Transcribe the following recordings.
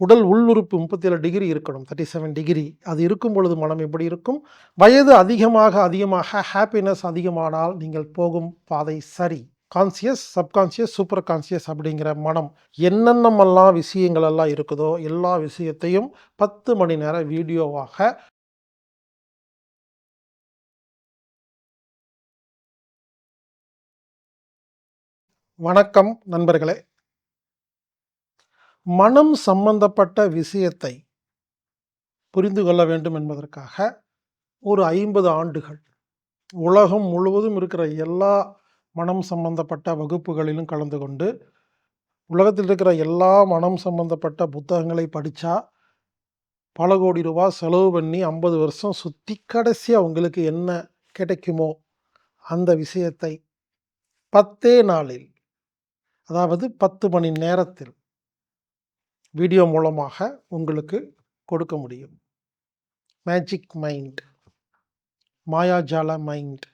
உடல் உள்ளுறுப்பு முப்பத்தி ஏழு டிகிரி இருக்கணும் தேர்ட்டி செவன் டிகிரி அது இருக்கும் பொழுது மனம் எப்படி இருக்கும்? வயது அதிகமாக அதிகமாக ஹாப்பினஸ் அதிகமானால் நீங்கள் போகும் பாதை சரி. கான்சியஸ் சப்கான்சியஸ் சூப்பர் கான்சியஸ் அப்படிங்கிற மனம். என்னென்னமெல்லாம் விஷயங்கள் எல்லாம் இருக்குதோ எல்லா விஷயத்தையும் பத்து மணி நேர வீடியோவாக வணக்கம் நண்பர்களே. மனம் சம்பந்தப்பட்ட விஷயத்தை புரிந்து கொள்ள வேண்டும் என்பதற்காக ஒரு ஐம்பது ஆண்டுகள் உலகம் முழுவதும் இருக்கிற எல்லா மனம் சம்பந்தப்பட்ட வகுப்புகளிலும் கலந்து கொண்டு உலகத்தில் இருக்கிற எல்லா மனம் சம்பந்தப்பட்ட புத்தகங்களை படித்தா பல கோடி ரூபா செலவு பண்ணி ஐம்பது வருஷம் சுற்றி கடைசியாக உங்களுக்கு என்ன கிடைக்குமோ அந்த விஷயத்தை பத்தே நாளில் அதாவது பத்து மணி நேரத்தில் வீடியோ மூலமாக உங்களுக்கு கொடுக்க முடியும். மேஜிக் மைண்ட் மாயாஜால மைண்ட்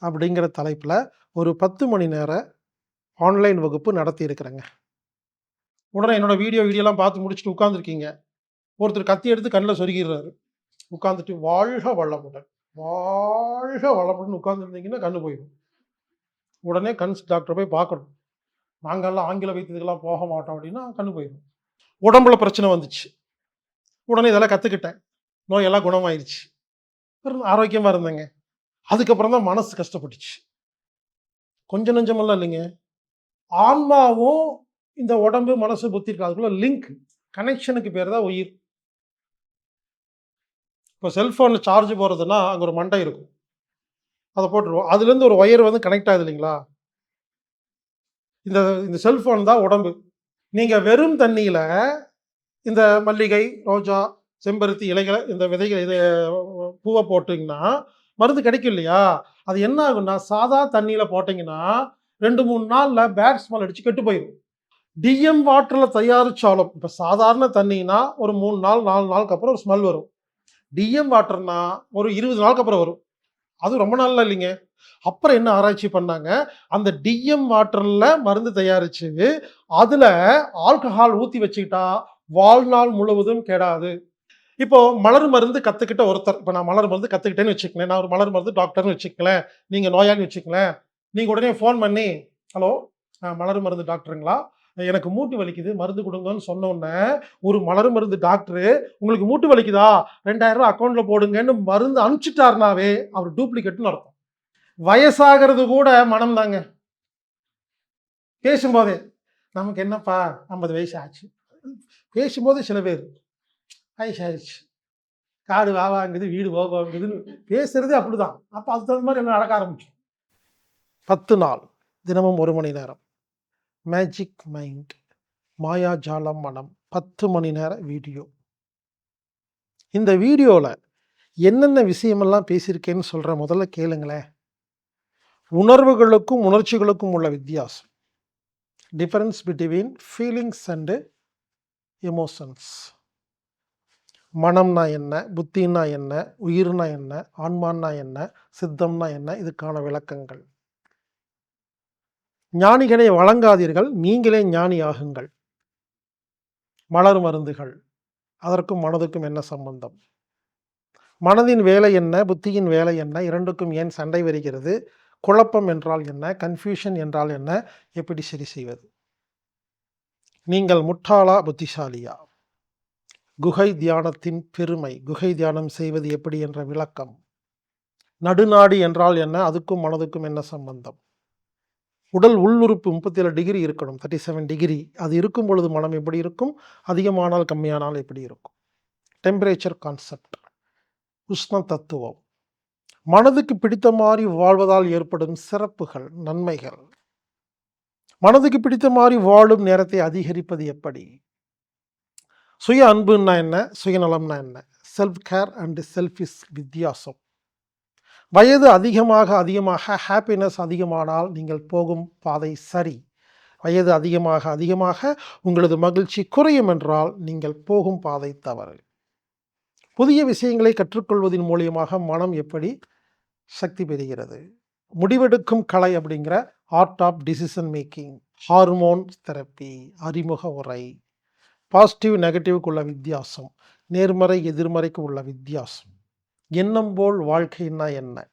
அப்படிங்கிற தலைப்பில் ஒரு பத்து மணி நேர ஆன்லைன் வகுப்பு நடத்தி இருக்கிறேங்க. உடனே என்னோட வீடியோ வீடியோலாம் பார்த்து முடிச்சுட்டு உட்காந்துருக்கீங்க ஒருத்தர் கத்தி எடுத்து கண்ணில் சொருகிடுறாரு. உட்காந்துட்டு வாழ்க வளமுடன். வாழ்க வளமுடன் உட்காந்துருந்தீங்கன்னா கண்ணு போயிடும். உடனே கண் டாக்டரை போய் பார்க்கணும். நாங்கள்லாம் ஆங்கில வைத்தியத்துக்கெல்லாம் போக மாட்டோம் அப்படின்னா கண்ணு போயிடும். உடம்புல பிரச்சனை வந்துச்சு. உடனே இதெல்லாம் கற்றுக்கிட்டேன் நோயெல்லாம் குணமாயிருச்சு. அப்புறம் ஆரோக்கியமாக இருந்தேங்க. அதுக்கப்புறம் தான் மனசு கஷ்டப்பட்டுச்சு. கொஞ்சம் நெஞ்சமெல்லாம் இல்லைங்க. ஆன்மாவும் இந்த உடம்பு மனசு புத்தி இருக்கு. அதுக்குள்ள லிங்க் கனெக்ஷனுக்கு பேர் தான் உயிர். இப்போ செல்ஃபோனில் சார்ஜ் போகிறதுனா அங்கே ஒரு மண்டை இருக்கும். அதை போட்டுருவோம். அதுலேருந்து ஒரு ஒயர் வந்து கனெக்ட் ஆகுது இல்லைங்களா? இந்த இந்த செல்ஃபோன் தான் உடம்பு. நீங்கள் வெறும் தண்ணியில் இந்த மல்லிகை ரோஜா செம்பருத்தி இலைகளை இந்த விதைகள் இதை பூவை போட்டிங்கன்னா மருந்து கிடைக்கும் இல்லையா? அது என்ன ஆகும்னா சாதா தண்ணியில் போட்டிங்கன்னா ரெண்டு மூணு நாளில் பேட் ஸ்மெல் அடித்து கெட்டு போயிடும் டிஎம் வாட்டரில் தயாரித்தாலும் இப்போ சாதாரண தண்ணினா ஒரு மூணு நாள் நாலு நாளுக்கு அப்புறம் ஒரு ஸ்மெல் வரும். டிஎம் வாட்டர்னா ஒரு இருபது நாளுக்கு அப்புறம் வரும். அது ரொம்ப நாள்லாம் இல்லைங்க. அப்புறம் என்ன ஆராய்ச்சி பண்ணாங்க? அந்த டிஎம் வாட்டரில் மருந்து தயாரிச்சு அதில் ஆல்கஹால் ஊற்றி வச்சுக்கிட்டா வாழ்நாள் முழுவதும் கெடாது. இப்போ மலர் மருந்து கற்றுக்கிட்ட ஒருத்தர் இப்போ நான் மலர் மருந்து கற்றுக்கிட்டேன்னு வச்சுக்கலேன் நான் ஒரு மலர் மருந்து டாக்டர்னு வச்சுக்கலேன் நீங்கள் நோயாளின்னு வச்சுக்கலேன் நீங்கள் உடனே ஃபோன் பண்ணி ஹலோ மலர் மருந்து டாக்டருங்களா? எனக்கு மூட்டு வலிக்குது மருந்து கொடுங்கன்னு சொன்ன ஒரு மலர் மருந்து டாக்டரு உங்களுக்கு மூட்டு வலிக்குதா? ரெண்டாயிரம் ரூபா அக்கௌண்ட்டில் போடுங்கன்னு மருந்து அனுப்பிச்சிட்டாருனாவே அவர் டூப்ளிகேட்னு அர்த்தம். வயசாகிறது கூட மனம் தாங்க. பேசும்போதே நமக்கு என்னப்பா ஐம்பது வயசு ஆச்சு? பேசும்போது சில பேர் வயசு ஆயிடுச்சு. காடு வாங்குது வீடு வாங்குதுன்னு பேசுறதே அப்படிதான். அப்போ அதுக்கு தகுந்த மாதிரி எல்லாம் நடக்க ஆரம்பிச்சு பத்து நாள் தினமும் ஒரு மணி நேரம். மேஜிக் மைண்ட் மாயாஜாலம் மனம் பத்து மணி நேர வீடியோ. இந்த வீடியோவில் என்னென்ன விஷயமெல்லாம் பேசியிருக்கேன்னு சொல்கிற முதல்ல கேளுங்களேன் உணர்வுகளுக்கும் உணர்ச்சிகளுக்கும் உள்ள வித்தியாசம். Difference between feelings and emotions மனம்னா என்ன புத்தின்னா என்ன உயிர்னா என்ன ஆன்மான்னா என்ன சித்தம்னா என்ன இதுக்கான விளக்கங்கள். ஞானிகளை வழங்காதீர்கள் நீங்களே ஞானி ஆகுங்கள் மலர் மருந்துகள் அதற்கும் மனதுக்கும் என்ன சம்பந்தம்? மனதின் வேலை என்ன புத்தியின் வேலை என்ன இரண்டுக்கும் ஏன் சண்டை வருகிறது? குழப்பம் என்றால் என்ன கன்ஃபியூஷன் என்றால் என்ன எப்படி சரி செய்வது? நீங்கள் முட்டாளா புத்திசாலியா? குகை தியானத்தின் பெருமை குகை தியானம் செய்வது எப்படி என்ற விளக்கம்? நடுநாடி என்றால் என்ன அதுக்கும் மனதுக்கும் என்ன சம்பந்தம்? உடல் உள்ளுறுப்பு முப்பத்தி ஏழு டிகிரி இருக்கணும் தேர்ட்டி செவன் டிகிரி. அது இருக்கும் பொழுது மனம் எப்படி இருக்கும்? அதிகமானால் கம்மியானால் எப்படி இருக்கும்? டெம்பரேச்சர் கான்செப்ட் உஷ்ண தத்துவம். மனதுக்கு பிடித்த மாதிரி வாழ்வதால் ஏற்படும் சிறப்புகள் நன்மைகள். மனதுக்கு பிடித்த மாதிரி வாழும் நேரத்தை அதிகரிப்பது எப்படி? சுய அன்புன்னா என்ன? சுயநலம்னா என்ன? செல்ஃப் கேர் அண்ட் செல்ஃபிஸ் வித்தியாசம். வயது அதிகமாக அதிகமாக ஹாப்பினஸ் அதிகமானால் நீங்கள் போகும் பாதை சரி. வயது அதிகமாக அதிகமாக உங்களது மகிழ்ச்சி குறையும் என்றால் நீங்கள் போகும் பாதை தவறு. புதிய விஷயங்களை கற்றுக்கொள்வதன் மூலியமாக மனம் எப்படி சக்தி பெறுகிறது? முடிவெடுக்கும் கலை அப்படிங்கிற art of decision making hormone therapy அறிமுக உரை. பாசிட்டிவ் நெகட்டிவ்க்கு உள்ள வித்தியாசம் நேர்மறை எதிர்மறைக்கு உள்ள வித்தியாசம். எண்ணம் போல் வாழ்க்கைன்னா என்ன?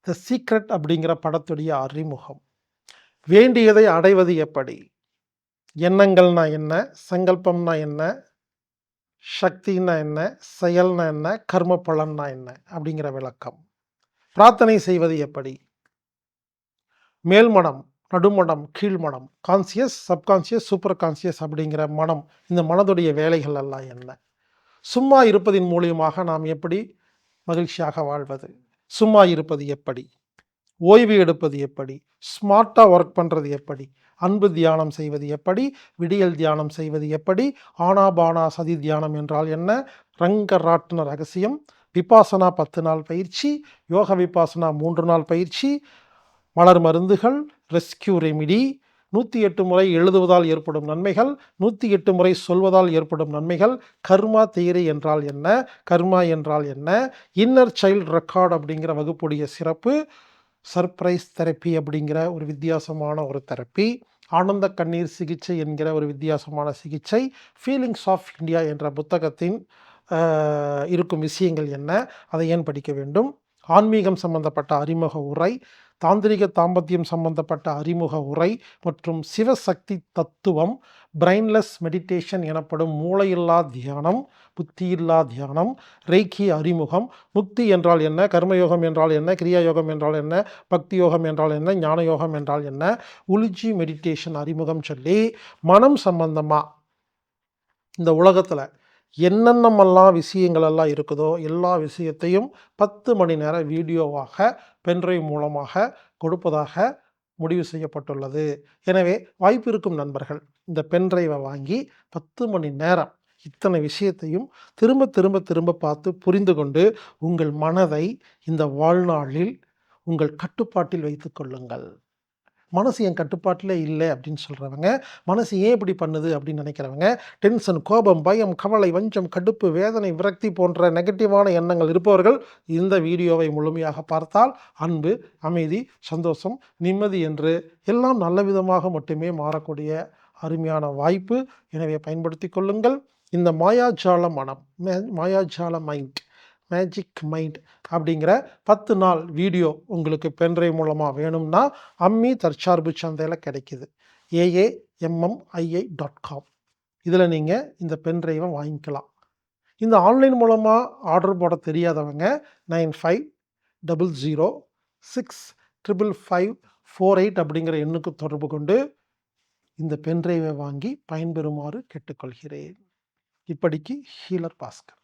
த சீக்ரெட் அப்படிங்கிற படத்துடைய அறிமுகம். வேண்டியதை அடைவது எப்படி? எண்ணங்கள்னா என்ன? சங்கல்பம்னா என்ன? சக்தின்னா என்ன? செயல்னா என்ன? கர்ம பலன்னா என்ன? அப்படிங்கிற விளக்கம். பிரார்த்தனை செய்வது எப்படி? மேல்மனம் நடுமனம் கீழ்மனம் கான்சியஸ் சப்கான்சியஸ் சூப்பர் கான்சியஸ் அப்படிங்கிற மனம் இந்த மனதுடைய வேலைகள் எல்லாம் என்ன? சும்மா இருப்பதின் மூலியமாக நாம் எப்படி மகிழ்ச்சியாக வாழ்வது. சும்மா இருப்பது எப்படி? ஓய்வு எடுப்பது எப்படி? ஸ்மார்ட்டாக ஒர்க் பண்ணுறது எப்படி? அன்பு தியானம் செய்வது எப்படி? விடியல் தியானம் செய்வது எப்படி? ஆனாபானா சதி தியானம் என்றால் என்ன? ரங்க ராட்டின ரகசியம். விபாசனா பத்து நாள் பயிற்சி. யோக விபாசனா மூன்று நாள் பயிற்சி. மலர் மருந்துகள். Rescue remedy. நூற்றி எட்டு முறை எழுதுவதால் ஏற்படும் நன்மைகள் நூற்றி எட்டு முறை சொல்வதால் ஏற்படும் நன்மைகள் கர்மா தியரி என்றால் என்ன கர்மா என்றால் என்ன இன்னர் சைல்டு ரெக்கார்ட் அப்படிங்கிற வகுப்புடைய சிறப்பு சர்ப்ரைஸ் தெரப்பி அப்படிங்கிற ஒரு வித்தியாசமான ஒரு தெரப்பி ஆனந்த கண்ணீர் சிகிச்சை என்கிற ஒரு வித்தியாசமான சிகிச்சை ஃபீலிங்ஸ் ஆஃப் இந்தியா என்ற புத்தகத்தின் இருக்கும் விஷயங்கள் என்ன அதை ஏன் படிக்க வேண்டும்? ஆன்மீகம் சம்பந்தப்பட்ட அறிமுக உரை தாந்திரிக தாம்பத்தியம் சம்பந்தப்பட்ட அறிமுக உரை மற்றும் சிவசக்தி தத்துவம் பிரெயின்லெஸ் மெடிடேஷன் எனப்படும் மூளையில்லா தியானம் புத்தியில்லா தியானம் ரேக்கி அறிமுகம் முக்தி என்றால் என்ன கர்மயோகம் என்றால் என்ன கிரியா யோகம் என்றால் என்ன பக்தி யோகம் என்றால் என்ன ஞான யோகம் என்றால் என்ன உலிஜி மெடிடேஷன் அறிமுகம் சொல்லி மனம் சம்பந்தமாக இந்த உலகத்தில் என்னென்னமெல்லாம் விஷயங்களெல்லாம் இருக்குதோ எல்லா விஷயத்தையும் பத்து மணி நேர வீடியோவாக பென்ட்ரைவ் மூலமாக கொடுப்பதாக முடிவு செய்யப்பட்டுள்ளது. எனவே வாய்ப்பு இருக்கும் நண்பர்கள் இந்த பென்ட்ரைவை வாங்கி பத்து மணி நேரம் இத்தனை விஷயத்தையும் திரும்ப திரும்ப திரும்ப பார்த்து புரிந்து கொண்டு உங்கள் மனதை இந்த வாழ்நாளில் உங்கள் கட்டுப்பாட்டில் வைத்துக்கொள்ளுங்கள் மனசு என் கட்டுப்பாட்டில் இல்லை அப்படின்னு சொல்கிறவங்க மனசு ஏன் இப்படி பண்ணுது அப்படின்னு நினைக்கிறவங்க டென்ஷன் கோபம் பயம் கவலை வஞ்சம் கடுப்பு வேதனை விரக்தி போன்ற நெகட்டிவான எண்ணங்கள் இருப்பவர்கள் இந்த வீடியோவை முழுமையாக பார்த்தால் அன்பு அமைதி சந்தோஷம் நிம்மதி என்று எல்லாம் நல்ல விதமாக மட்டுமே மாறக்கூடிய அருமையான வாய்ப்பு. எனவே பயன்படுத்தி கொள்ளுங்கள். இந்த மாயாஜால மனம் மே- மாயாஜால மைண்ட் மேஜிக் மைண்ட் அப்படிங்கிற பத்து நாள் வீடியோ உங்களுக்கு பென்ட்ரைவ் மூலமாக வேணும்னா அம்மி தற்சார்பு சந்தையில் கிடைக்குது. ஏஏஎம்எம்ஐஐ டாட் காம் இதில் நீங்கள் இந்த பென்ட்ரைவை வாங்கிக்கலாம். இந்த ஆன்லைன் மூலமாக ஆர்டர் போட தெரியாதவங்க nine five double zero six triple five four eight அப்படிங்கிற எண்ணுக்கு தொடர்பு கொண்டு இந்த பென்ட்ரைவை வாங்கி பயன்பெறுமாறு கேட்டுக்கொள்கிறேன். இப்படிக்கு ஹீலர் பாஸ்கர்.